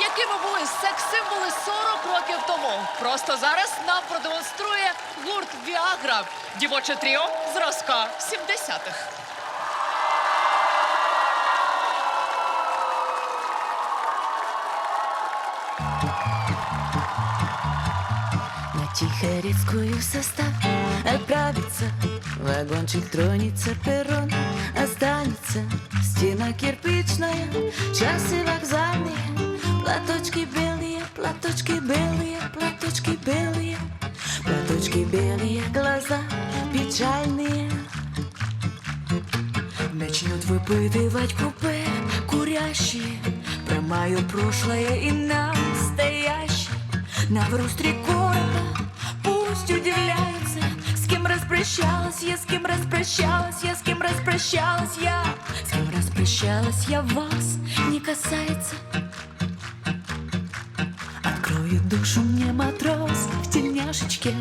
Якими були секс-символи 40 років тому? Просто зараз нам продемонструє гурт Віагра. Дівоче тріо зразка 70-х. На Тихорецкую состав отправится Вагончик тронется, перрон останется Стена кирпичная, часы вокзальные Платочки белые, платочки белые, платочки белые. Платочки белые, глаза печальные. Начнет выпытывать купе курящие Про мое прошлое и настоящее. Навру города, пусть удивляются С кем распрощалась я, с кем распрощалась я, с кем распрощалась я. С кем распрощалась я, вас не касается Откроет душу мне матрос в тельняшечке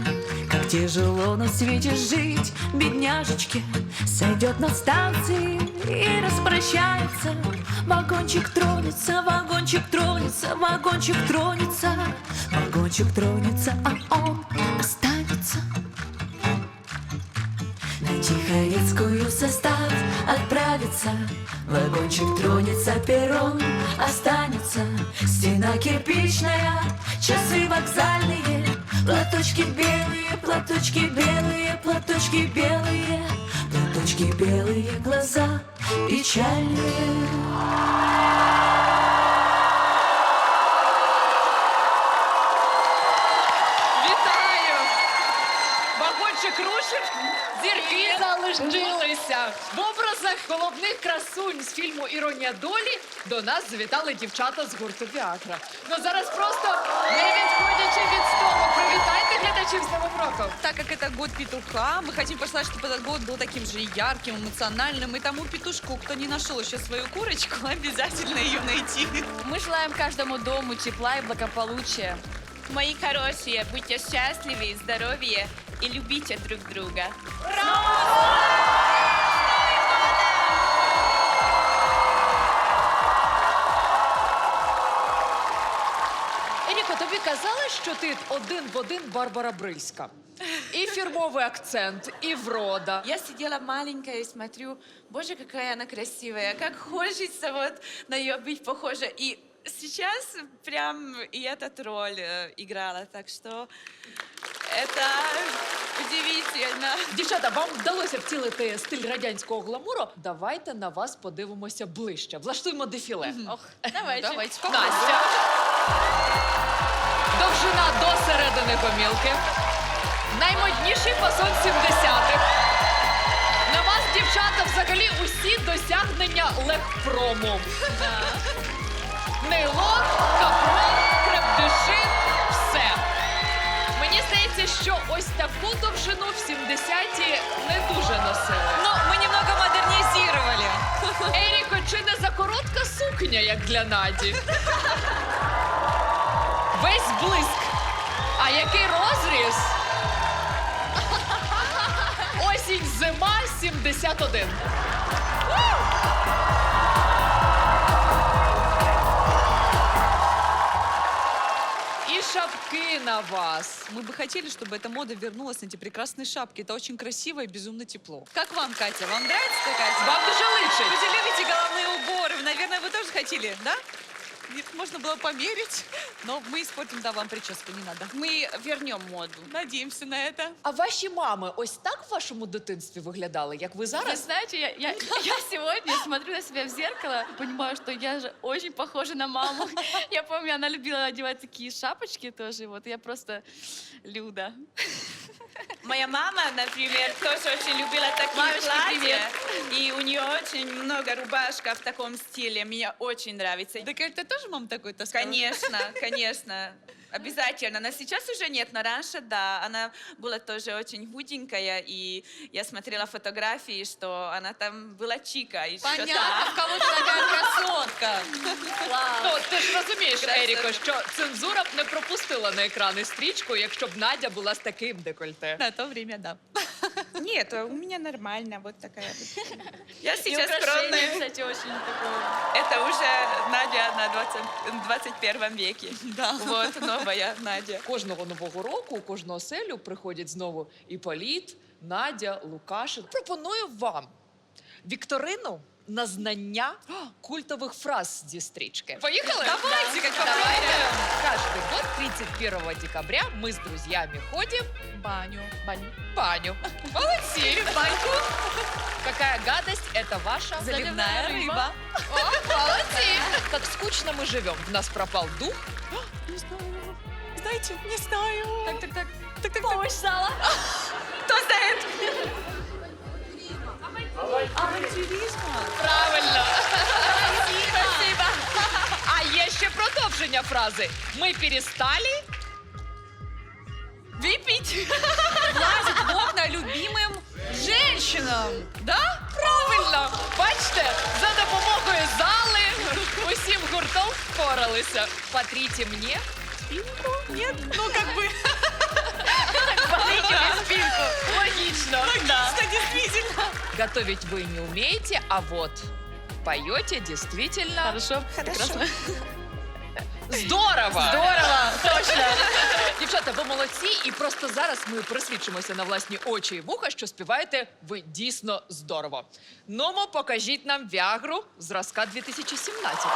Как тяжело на свете жить, бедняжечке. Сойдет на станции и распрощается Вагончик тронется, вагончик тронется, вагончик тронется Вагончик тронется, а он останется на Тихорецкую состав отправится Вагончик тронется, перрон останется Стена кирпичная, часы вокзальные Платочки белые, платочки белые, платочки белые Платочки белые, глаза печальные зірки залишилися. В образах головних красунь з фільму Іронія долі до нас завітали дівчата з гурту Віагра. Ну зараз просто не відходячи від столу. Привітайте глядачів з Новим роком. Так как это год петуха, мы хотим пожелать, чтобы этот год был таким же ярким, эмоциональным. И тому петушку, кто не нашел еще свою курочку, обязательно ее найти. Мы желаем каждому дому тепла и благополучия. Мои хорошие, будьте счастливы, здоровые и любите друг друга. Еріко, казали, що ти один в один Барбара Брильська. І фірмовий акцент, і врода. Я сидела маленькая и смотрю, боже, какая она красивая, как хочется вот на нее быть похожа. И сейчас прям и этот роль э, играла, так что это удивительно. Дівчата, вам вдалося втілити стиль радянського гламуру. Давайте на вас подивимося ближче. Влаштуємо дефіле. Ох, Давайте. Давайте. Настя. Довжина до середини гомілки. Наймодніший фасон 70-х. На вас, дівчата, взагалі усі досягнення легпрому. Нейлон, капрон, крепдешин, все. Мені здається, що ось таку довжину в 70-ті не дуже носили. Но мы немного модернизировали. Еріко, чи не за коротка сукня, як для Наді? Весь блиск. А який розріз? Осінь, зима 71. І шапки на вас. Мы бы хотели, чтобы эта мода вернулась на эти прекрасные шапки. Это очень красиво и безумно тепло. Как вам, Катя? Вам нравится такая? Вам дуже Вы личить. же любите головные уборы. Наверное, вы тоже хотели, да? Нет, можно было померить, но мы испортим, да, вам прическу, не надо. Мы вернем моду. Надеемся на это. А ваші мами ось так в вашому дитинстві виглядали, як ви Вы зараз? знаете, я, я, я сегодня смотрю на себя в зеркало и понимаю, что я же очень похожа на маму. Я помню, она любила одевать такие шапочки тоже. Вот я просто Люда. Моя мама, например, тоже очень любила такие Мамочке платья. И у нее очень много рубашка в таком стиле. Мне очень нравится. Ты тоже, мам, такой таскала? Конечно, конечно. Обязательно. Но сейчас уже нет, но раньше, да. Она была тоже очень худенькая, и я смотрела фотографии, что она там была чика. Еще Понятно, в кого ты такая красотка. Ну, ти ж розумієш, Красиво. Еріко, що цензура б не пропустила на екрани стрічку, якщо б Надя була з таким декольте. На то время, да. Нет, у меня нормально, вот такая. Я И сейчас украшения, скромная. кстати, очень такое. это уже Надя на 20, 21 веке. Да. Вот, новая Надя. Кожного нового року у селю, приходять знову і Політ, Надя, Лукашин. Пропоную вам вікторину на знання культових фраз зі стрічки. Поїхали? Давайте, как Давайте. Каждый год 31 декабря мы с друзьями ходим Баню. баню. баню. Молодцы. баньку. Какая гадость это ваша? Заливная рыба. О, молодцы. Как скучно мы живем. В нас пропал дух. Не знаю. Знаете, не знаю. Так, так, так. Так, так, Помощь сала. Кто знает? Авантюризма. Правильно. Спасибо. А є ще продовження фрази. Ми перестали Выпить. Лазить в окна любимым женщинам. Да? Правильно! Бачите, за допомогою зали усім гуртом впоралися. Потріть мені Нет, ну как бы, спинку. Готовить вы не умеете, а вот поете действительно Хорошо. Хорошо. здорово. Здорово, точно. Дівчата, ви молодці, і просто зараз ми присвідчимося на власні очі і вуха, що співаєте ви дійсно здорово. Ному покажіть нам Віагру зразка 2017 року.